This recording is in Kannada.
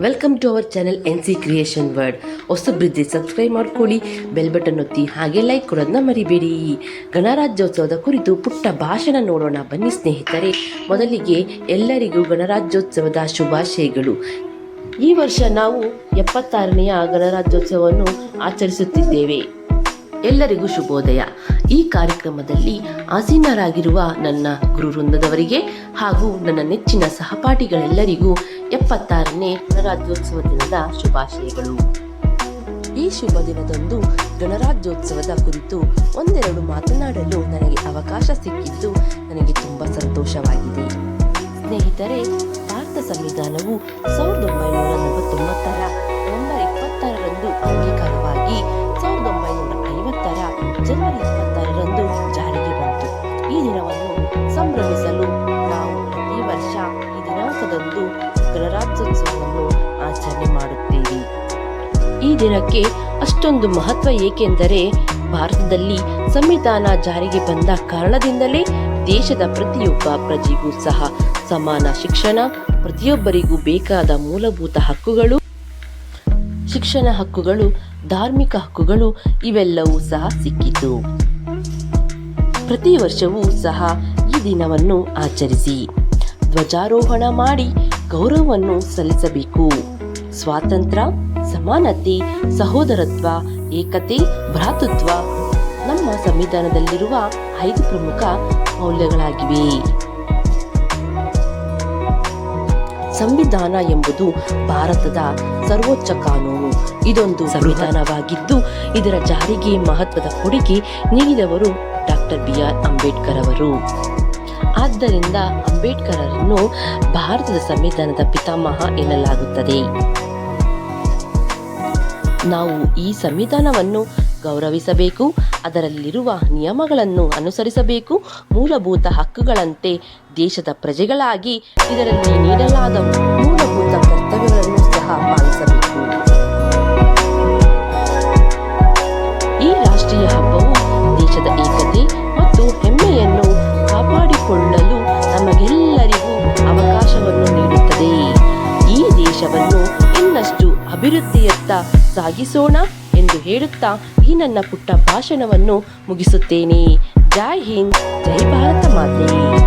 Welcome to our channel N C creation word ಹೊಸಬ್ರಿದ್ದೆ subscribe ಮಾಡ್ಕೊಳ್ಳಿ ಬೆಲ್ ಬಟನ್ ಒತ್ತಿ, ಹಾಗೆ ಲೈಕ್ ಕೊಡೋದನ್ನ ಮರಿಬೇಡಿ. ಗಣರಾಜ್ಯೋತ್ಸವದ ಕುರಿತು ಪುಟ್ಟ ಭಾಷಣ ನೋಡೋಣ ಬನ್ನಿ ಸ್ನೇಹಿತರೆ. ಮೊದಲಿಗೆ ಎಲ್ಲರಿಗೂ ಗಣರಾಜ್ಯೋತ್ಸವದ ಶುಭಾಶಯಗಳು. ಈ ವರ್ಷ ನಾವು ಎಪ್ಪತ್ತಾರನೆಯ ಗಣರಾಜ್ಯೋತ್ಸವವನ್ನು ಆಚರಿಸುತ್ತಿದ್ದೇವೆ. ಎಲ್ಲರಿಗೂ ಶುಭೋದಯ. ಈ ಕಾರ್ಯಕ್ರಮದಲ್ಲಿ ಆಸೀನರಾಗಿರುವ ನನ್ನ ಗುರುವೃಂದದವರಿಗೆ ಹಾಗೂ ನನ್ನ ನೆಚ್ಚಿನ ಸಹಪಾಠಿಗಳೆಲ್ಲರಿಗೂ ಎಪ್ಪತ್ತಾರನೇ ಗಣರಾಜ್ಯೋತ್ಸವ ದಿನದ ಶುಭಾಶಯಗಳು. ಈ ಶುಭ ದಿನದಂದು ಗಣರಾಜ್ಯೋತ್ಸವದ ಕುರಿತು ಒಂದೆರಡು ಮಾತನಾಡಲು ನನಗೆ ಅವಕಾಶ ಸಿಕ್ಕಿದ್ದು ನನಗೆ ತುಂಬ ಸಂತೋಷವಾಗಿದೆ. ಸ್ನೇಹಿತರೆ, ಭಾರತ ಸಂವಿಧಾನವು ಗಣರಾಜ್ಯೋತ್ಸವವನ್ನು ಆಚರಣೆ ಮಾಡುತ್ತೇವೆ ಈ ದಿನಕ್ಕೆ ಅಷ್ಟೊಂದು ಮಹತ್ವ ಏಕೆಂದರೆ ಭಾರತದಲ್ಲಿ ಸಂವಿಧಾನ ಜಾರಿಗೆ ಬಂದ ಕಾರಣದಿಂದಲೇ ದೇಶದ ಪ್ರತಿಯೊಬ್ಬ ಪ್ರಜೆಗೂ ಸಹ ಸಮಾನ ಶಿಕ್ಷಣ, ಪ್ರತಿಯೊಬ್ಬರಿಗೂ ಬೇಕಾದ ಮೂಲಭೂತ ಹಕ್ಕುಗಳು, ಶಿಕ್ಷಣ ಹಕ್ಕುಗಳು, ಧಾರ್ಮಿಕ ಹಕ್ಕುಗಳು ಇವೆಲ್ಲವೂ ಸಹ ಸಿಕ್ಕಿತು. ಪ್ರತಿ ವರ್ಷವೂ ಸಹ ಈ ದಿನವನ್ನು ಆಚರಿಸಿ. ಧ್ವಜಾರೋಹಣ ಮಾಡಿ ಗೌರವವನ್ನು ಸಲ್ಲಿಸಬೇಕು. ಸ್ವಾತಂತ್ರ್ಯ, ಸಮಾನತೆ, ಸಹೋದರತ್ವ, ಏಕತೆ, ಭ್ರಾತೃತ್ವ ನಮ್ಮ ಸಂವಿಧಾನದಲ್ಲಿರುವ ಐದು ಪ್ರಮುಖ ಮೌಲ್ಯಗಳಾಗಿವೆ. ಸಂವಿಧಾನ ಎಂಬುದು ಭಾರತದ ಸರ್ವೋಚ್ಚ ಕಾನೂನು. ಇದೊಂದು ಸಂವಿಧಾನವಾಗಿದ್ದು, ಇದರ ಜಾರಿಗೆ ಮಹತ್ವದ ಕೊಡುಗೆ ನೀಡಿದವರು ಡಾಕ್ಟರ್ ಬಿ ಆರ್ ಅಂಬೇಡ್ಕರ್ ಅವರು. ಆದ್ದರಿಂದ ಅಂಬೇಡ್ಕರರನ್ನು ಭಾರತದ ಸಂವಿಧಾನದ ಪಿತಾಮಹ ಎನ್ನಲಾಗುತ್ತದೆ. ನಾವು ಈ ಸಂವಿಧಾನವನ್ನು ಗೌರವಿಸಬೇಕು, ಅದರಲ್ಲಿರುವ ನಿಯಮಗಳನ್ನು ಅನುಸರಿಸಬೇಕು, ಮೂಲಭೂತ ಹಕ್ಕುಗಳಂತೆ ದೇಶದ ಪ್ರಜೆಗಳಾಗಿ ಇದರಲ್ಲಿ ನೀಡಲಾದ ಮೂಲಭೂತ ಕರ್ತವ್ಯಗಳನ್ನು ಅಭಿವೃದ್ಧಿಯತ್ತ ಸಾಗಿಸೋಣ ಎಂದು ಹೇಳುತ್ತಾ ಈ ನನ್ನ ಪುಟ್ಟ ಭಾಷಣವನ್ನು ಮುಗಿಸುತ್ತೇನೆ. ಜೈ ಹಿಂದ್ ಜೈ ಭಾರತ ಮಾತೆ.